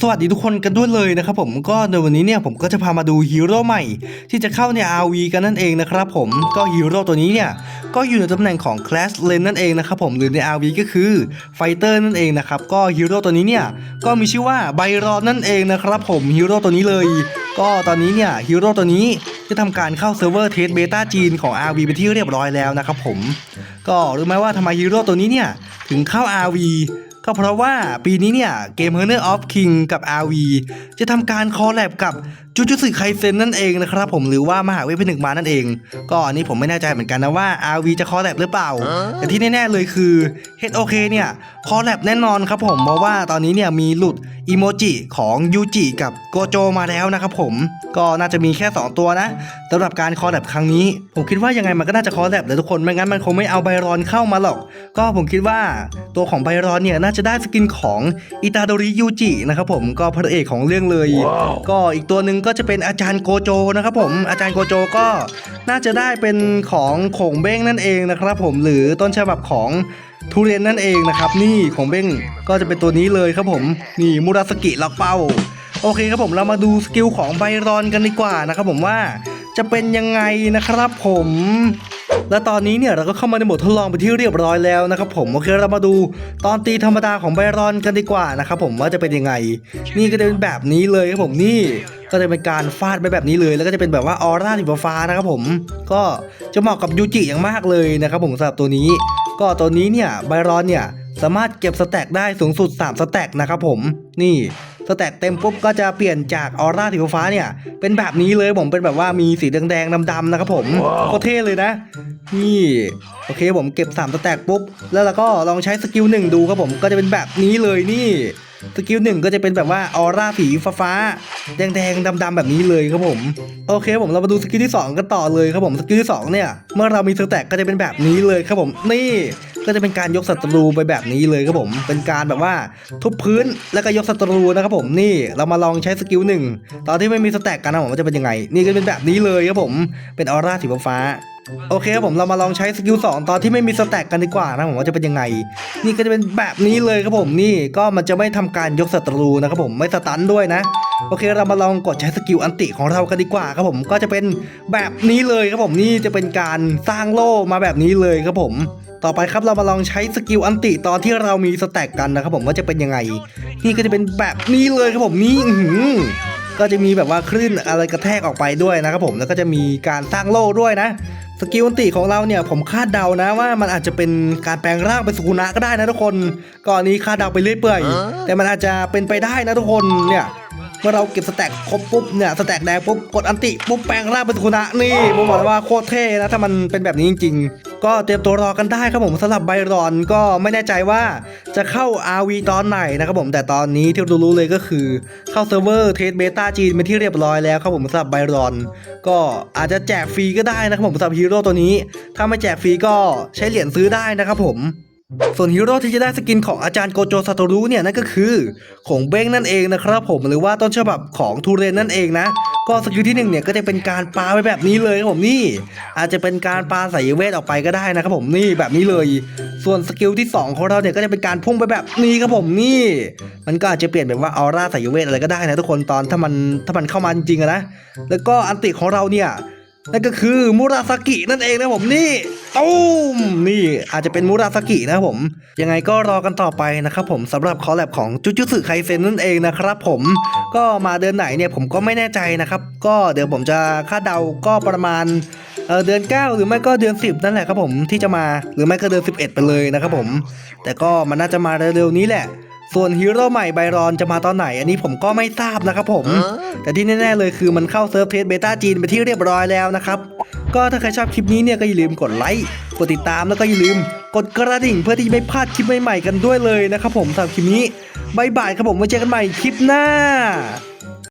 สวัสดีทุกคนกันด้วยเลยนะครับผมก็ในวันนี้เนี่ยผมก็จะพามาดูฮีโร่ใหม่ ที่จะเข้าใน RV กันนั่นเองนะครับผมก็ฮีโร่ตัวนี้เนี่ยก็อยู่ในตำแหน่งของ Class Lane นั่นเองนะครับผมหรือใน RV ก็คือไฟเตอร์นั่นเองนะครับก็ฮีโร่ตัวนี้เนี่ยก็มีชื่อว่าไบรอนนั่นเองนะครับผมฮีโร่ตัวนี้เลย ก็ตอนนี้เนี่ยฮีโร่ตัวนี้จะทำการเข้าเซิร์ฟเวอร์เทสเบต้าจีนของ RV เป็นที่เรียบร้อยแล้วนะครับผมก็รู้ไหมว่าทำไมฮีโร่ตัวนี้เนี่ยถึงเข้า RV ก็เพราะว่าปีนี้เนี่ยเกม Honor of King กับ RV จะทำการคอลแลบกับ จูจูสึไคเซนนั่นเองนะครับผมหรือว่ามหาเวทพนึกมานั่นเอง ก็อันนี้ผมไม่แน่ใจเหมือนกันนะว่า RV จะคอลแลบหรือเปล่า แต่ที่แน่ๆเลยคือ HOK เนี่ยคอลแลบแน่นอนครับผมเพราะว่าตอนนี้เนี่ยมีหลุดอีโมจิของยูจิกับโกโจมาแล้วนะครับผมก็น่าจะมีแค่ 2 ตัวนะสำหรับการคอลแลบครั้งนี้ ผมคิดว่ายังไงมันก็น่าจะคอลแลบเลยทุกคนไม่งั้นมันคงไม่เอาไบรอนเข้ามาหรอก ก็ผมคิดว่าตัวของไบรอนเนี่ยน่าจะได้สกินของอิตาโดริยูจินะครับผมก็พระเอกของเรื่องเลย ก็อีกตัวหนึ่งก็จะเป็นอาจารย์โกโจนะครับผมอาจารย์โกโจก็น่าจะได้เป็นของโขงเบ้งนั่นเองนะครับผมหรือต้นฉบับของทุเรียนนั่นเองนะครับ นี่ของเบ้งก็จะเป็นตัวนี้เลยครับผมนี่มูราสกิล็อกเป้าโอเคครับผมเรามาดูสกิลของไบรอนกันดีกว่านะครับผมว่าจะเป็นยังไงนะครับผม และตอนนี้เนี่ยเราก็เข้ามาในโหมดทดลองไปที่เรียบร้อยแล้วนะครับผมโอเคเรามาดูตอนตีธรรมดาของไบรอนกันดีกว่านะครับผมว่าจะเป็นยังไง นี่ก็จะเป็นแบบนี้เลยครับผมนี่ก็จะเป็นการฟาดไปแบบนี้เลย แล้วก็จะเป็นแบบว่าออร่าสีฟ้านะครับผมก็จะเหมาะกับยูจิอย่างมากเลยนะครับผมสำหรับตัวนี้ ก็ตัวนี้เนี่ยไบรอนเนี่ยสามารถเก็บสแต็กได้สูงสุด 3 สแต็กนะครับผมนี่ สแต็กเต็มปุ๊บก็จะเปลี่ยนจากออร่าสีฟ้าๆเนี่ย เป็นแบบนี้เลยผมเป็นแบบว่ามีสีแดงๆดำๆนะครับผมโคตรเท่เลยนะ นี่โอเคผมเก็บ3สแต็กปุ๊บ แล้วเราก็ลองใช้สกิลหนึ่งดูครับผมก็จะเป็นแบบนี้เลยนี่ สกิลหนึ่งก็จะเป็นแบบว่าออร่าสีฟ้าๆแดงๆดำๆแบบนี้เลยครับผม โอเคผมเรามาดูสกิลที่สองกันต่อเลยครับผมสกิลที่สองเนี่ย เมื่อเรามีสแต็กก็จะเป็นแบบนี้เลยครับผมนี่ก็จะเป็นการยกศัตรูไปแบบนี้เลยครับผม เป็นการแบบว่าทุบพื้นแล้วก็ยกศัตรูนะครับผม นี่เรามาลองใช้สกิลหนึ่งตอนที่ไม่มีสแต็กกันนะผมว่าจะเป็นยังไง นี่ก็เป็นแบบนี้เลยครับผม เป็นออร่าสีฟ้า โอเคครับผมเรามาลองใช้สกิล2ตอนที่ไม่มีสแต็กกันดีกว่านะผมว่าจะเป็นยังไง นี่ก็จะเป็นแบบนี้เลยครับผมนี่ก็มันจะไม่ทำการยกศัตรูนะครับผมไม่สตันด้วยนะ โอเคเรามาลองกดใช้สกิลอันติของเรากันดีกว่าครับผมก็จะเป็นแบบนี้เลยครับผมนี่จะเป็นการสร้างโล่มาแบบนี้เลยครับผมต่อไปครับเรามาลองใช้สกิลอันติตอนที่เรามีสแต็กกันนะครับผมว่าจะเป็นยังไง นี่ก็จะเป็นแบบนี้เลยครับผมนี่อื ก็จะมีแบบว่าคลื่นอะไรกระแทกออกไปด้วยนะครับผมแล้วก็จะมีการสร้างโล่ด้วยนะสกิลอันติของเราเนี่ยผมคาดเดานะว่ามันอาจจะเป็นการแปลงร่างเป็นสุกุนะก็ได้นะทุกคนก่อนนี้คาดเดาไปเรื่อยเปื่อยแต่มันอาจจะเป็นไปได้นะทุกคนเนี่ยเมื่อเราเก็บสแต็กครบปุ๊บเนี่ยสแต็กแดงปุ๊บกดอันติปุ๊บแปลงร่างเป็นสุกุนะนี่ผมบอกเลยว่าโคตรเท่นะถ้ามันเป็นแบบนี้จริงๆ ก็เตรียมตัวรอกันได้ครับผมสำหรับไบรอนก็ไม่แน่ใจว่าจะเข้า RV ตอนไหนนะครับผมแต่ตอนนี้ที่รู้เลยก็คือเข้าเซิร์ฟเวอร์เทสเบต้าจีนเป็นที่เรียบร้อยแล้วครับผมสำหรับไบรอน ก็อาจจะแจกฟรีก็ได้นะครับผมสำหรับฮีโร่ตัวนี้ ถ้าไม่แจกฟรีก็ใช้เหรียญซื้อได้นะครับผม ส่วนฮีโร่ที่จะได้สกินของอาจารย์โกโจซาโตรุเนี่ยนั่นก็คือของเบ้งนั่นเองนะครับผมหรือว่าต้นฉบับของทูเรนนั่นเองนะ ก็สกิลที่หนึ่งเนี่ยก็จะเป็นการปาไปแบบนี้เลยครับผมนี่ อาจจะเป็นการปาสายเวทออกไปก็ได้นะครับผมนี่แบบนี้เลย ส่วนสกิลที่สองของเราเนี่ยก็จะเป็นการพุ่งไปแบบนี้ครับผมนี่ มันก็อาจจะเปลี่ยนเป็นว่าออร่าสายเวทอะไรก็ได้นะทุกคนตอนถ้ามันถ้ามันเข้ามาจริงๆนะแล้วก็อันติของเราเนี่ยนั่นก็คือมูราสกินั่นเองนะผมนี่ ตุ้มนี่อาจจะเป็นมูราสกินะผม ยังไงก็รอกันต่อไปนะครับผมสำหรับคอลแลบของจุจุสึไคเซนนั่นเองนะครับผมก็มาเดือนไหนเนี่ยผมก็ไม่แน่ใจนะครับ ก็เดี๋ยวผมจะคาดเดาก็ประมาณเอ่อเดือน 9 หรือไม่ก็เดือน 10 นั่นแหละครับผมที่จะมาหรือไม่ก็เดือน 11 ไปเลยนะครับผม แต่ก็มันน่าจะมาเร็วๆนี้แหละ ส่วนฮีโร่ใหม่ไบรอนจะมาตอนไหน อันนี้ผมก็ไม่ทราบนะครับผม แต่ที่แน่ๆเลยคือมันเข้าเซิร์ฟเทสเบต้าจีนไปนที่เรียบร้อยแล้วนะครับ ก็ถ้าใครชอบคลิปนี้เนี่ยก็อย่าลืมกดไลค์กดติดตามแล้วก็อย่าลืม กดกระดิ่งเพื่อที่จะไม่พลาดคลิปใหม่ๆกันด้วยเลยนะครับผมสำหรับคลิปนี้บายบายครับผมไว้เจอกันใหม่คลิปหน้า